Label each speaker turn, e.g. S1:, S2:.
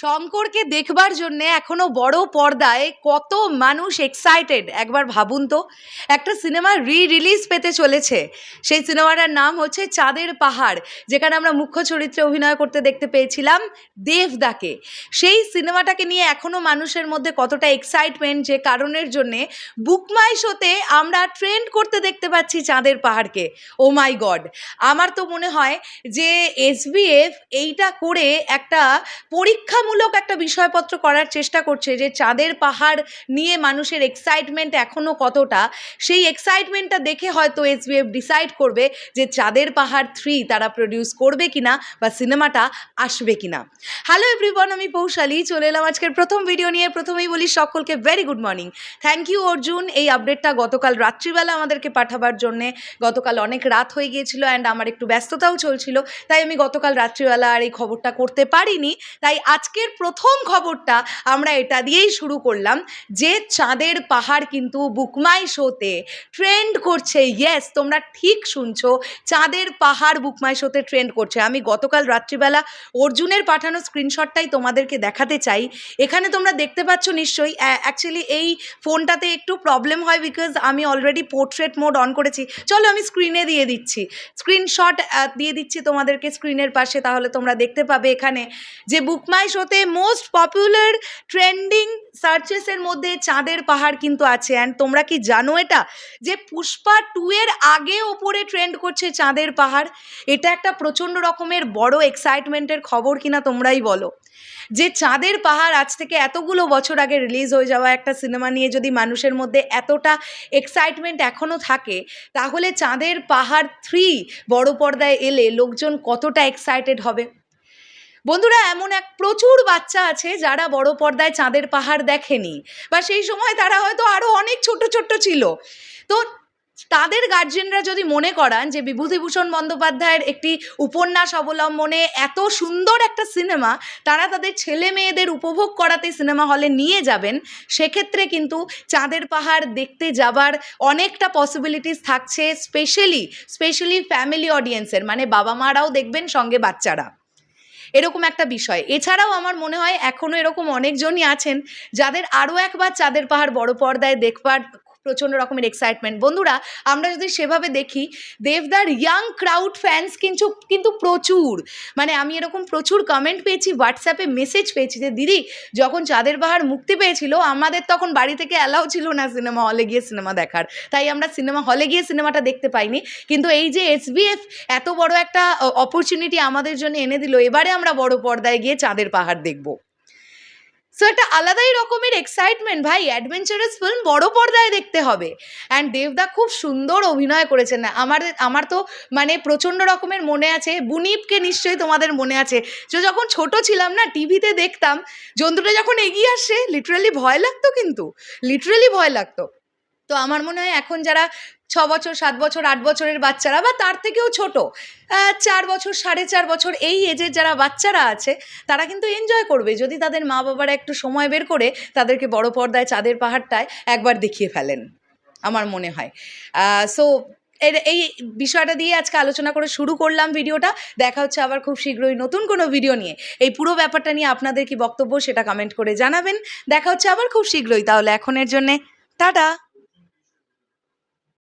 S1: শঙ্করকে দেখবার জন্য এখনও বড় পর্দায় কত মানুষ এক্সাইটেড একবার ভাবুন তো। একটা সিনেমা রি রিলিজ পেতে চলেছে। সেই সিনেমাটার নাম হচ্ছে চাঁদের পাহাড়, যেখানে আমরা মুখ্য চরিত্রে অভিনয় করতে দেখতে পেয়েছিলাম দেবদাকে। সেই সিনেমাটাকে নিয়ে এখনও মানুষের মধ্যে কতটা এক্সাইটমেন্ট যে কারণের জন্যে বুকমাই শোতে আমরা ট্রেন্ড করতে দেখতে পাচ্ছি চাঁদের পাহাড়কে। ও মাই গড আমার তো মনে হয় যে এসবিএফ এইটা করে একটা পরীক্ষামূলক একটা বিষয়পত্র করার চেষ্টা করছে যে চাঁদের পাহাড় নিয়ে মানুষের এক্সাইটমেন্ট এখনও কতটা, সেই এক্সাইটমেন্টটা দেখে হয়তো এসবিএফ ডিসাইড করবে যে চাঁদের পাহাড় থ্রি তারা প্রডিউস করবে কিনা বা সিনেমাটা আসবে কিনা। হ্যালো এভরিওয়ান আমি পৌশালী, চলে এলাম আজকের প্রথম ভিডিও নিয়ে। প্রথমেই বলি সকলকে very good morning thank you Arjun, এই আপডেটটা গতকাল রাত্রিবেলা আমাদেরকে পাঠাবার জন্যে। গতকাল অনেক রাত হয়ে গিয়েছিল অ্যান্ড আমার একটু ব্যস্ততাও চলছিল, তাই আমি গতকাল রাত্রিবেলা আর এই খবরটা করতে পারিনি। তাই আজকের প্রথম খবরটা আমরা এটা দিয়েই শুরু করলাম যে চাঁদের পাহাড় কিন্তু বুকমাই শোতে ট্রেন্ড করছে। ইয়েস তোমরা ঠিক শুনছো, চাঁদের পাহাড় বুকমাই শোতে ট্রেন্ড করছে। আমি গতকাল রাত্রিবেলা অর্জুনের পাঠানো স্ক্রিনশটটাই তোমাদেরকে দেখাতে চাই। এখানে তোমরা দেখতে পাচ্ছ নিশ্চয়ই অ্যাকচুয়ালি এই ফোনটাতে একটু প্রবলেম হয় বিকজ আমি অলরেডি পোর্ট্রেট মোড অন করেছি। চলো আমি স্ক্রিনে দিয়ে দিচ্ছি। স্ক্রিনশট দিয়ে দিচ্ছি তোমাদেরকে স্ক্রিনের পাশে, তাহলে তোমরা দেখতে পাবে এখানে যে বুকমাই শোতে মোস্ট পপুলার ট্রেন্ডিং সার্চেসের মধ্যে চাঁদের পাহাড় কিন্তু আছে। অ্যান্ড তোমরা কি জানো এটা? যে পুষ্পা টু এর আগে ওপরে ট্রেন্ড করছে চাঁদের পাহাড়, এটা একটা প্রচণ্ড রকমের বড় এক্সাইটমেন্টের খবর কিনা তোমরাই বলো। যে চাঁদের পাহাড় আজ থেকে এতগুলো বছর আগে রিলিজ হয়ে যাওয়া একটা সিনেমা নিয়ে যদি মানুষের মধ্যে এতটা এক্সাইটমেন্ট এখনও থাকে, তাহলে চাঁদের পাহাড় থ্রি বড় পর্দায় এলে লোকজন কতটা এক্সাইটেড হবে? বন্ধুরা, এমন এক প্রচুর বাচ্চা আছে যারা বড় পর্দায় চাঁদের পাহাড় দেখেনি বা সেই সময় তারা হয়তো আরও অনেক ছোট ছোট ছিল। তো তাদের গার্জেনরা যদি মনে করান যে বিভূতিভূষণ বন্দ্যোপাধ্যায়ের একটি উপন্যাস অবলম্বনে এত সুন্দর একটা সিনেমা তারা তাদের ছেলে মেয়েদের উপভোগ করাতে সিনেমা হলে নিয়ে যাবেন, সেক্ষেত্রে কিন্তু চাঁদের পাহাড় দেখতে যাবার অনেকটা পসিবিলিটিস থাকছে স্পেশালি স্পেশালি ফ্যামিলি অডিয়েন্সের মানে বাবা মারাও দেখবেন সঙ্গে বাচ্চারা। এরকম একটা বিষয়। এছাড়াও আমার মনে হয় এখনও এরকম অনেকজনই আছেন যাদের আরও একবার চাঁদের পাহাড় বড় পর্দায় দেখবার প্রচণ্ড রকমের এক্সাইটমেন্ট বন্ধুরা, আমরা যদি সেভাবে দেখি দেবদার ইয়াং ক্রাউড ফ্যান্স কিন্তু কিন্তু প্রচুর। মানে আমি এরকম প্রচুর কমেন্ট পেয়েছি হোয়াটসঅ্যাপে মেসেজ পেয়েছি যে, দিদি, যখন চাঁদের পাহাড় মুক্তি পেয়েছিল, আমাদের তখন বাড়ি থেকে অ্যালাউ ছিল না সিনেমা হলে গিয়ে সিনেমা দেখার। তাই আমরা সিনেমা হলে গিয়ে সিনেমাটা দেখতে পাইনি। কিন্তু এই যে এসবিএফ এত বড় একটা অপরচুনিটি আমাদের জন্য এনে দিল, এবারে আমরা বড় পর্দায় গিয়ে চাঁদের পাহাড় দেখব। সো একটা আলাদাই রকমের এক্সাইটমেন্ট ভাই। অ্যাডভেঞ্চারাস ফিল্ম বড় পর্দায় দেখতে হবে। অ্যান্ড দেবদা খুব সুন্দর অভিনয় করেছেন। আমার আমার তো মানে প্রচণ্ড রকমের মনে আছে, বুনিপকে নিশ্চয়ই তোমাদের মনে আছে। যে যখন ছোট ছিলাম না, টিভিতে দেখতাম জন্তুটা যখন এগিয়ে আসে লিটারালি ভয় লাগতো কিন্তু। লিটারালি ভয় লাগতো। তো আমার মনে হয় এখন যারা ছ বছর সাত বছর আট বছরের বাচ্চারা বা তার থেকেও ছোট চার বছর, সাড়ে চার বছর এই এজের যারা বাচ্চারা আছে, তারা কিন্তু এনজয় করবে। যদি তাদের মা বাবারা একটু সময় বের করে তাদেরকে বড় পর্দায়, চাঁদের পাহাড়টায় একবার দেখিয়ে ফেলেন, আমার মনে হয়। সো এর এই বিষয়টা দিয়ে আজকে আলোচনা করে শুরু করলাম ভিডিওটা। দেখা হচ্ছে আবার খুব শীঘ্রই নতুন কোনো ভিডিও নিয়ে। এই পুরো ব্যাপারটা নিয়ে আপনাদের কি বক্তব্য সেটা কমেন্ট করে জানাবেন। দেখা হচ্ছে আবার খুব শীঘ্রই, তাহলে এখনের জন্যে টাটা।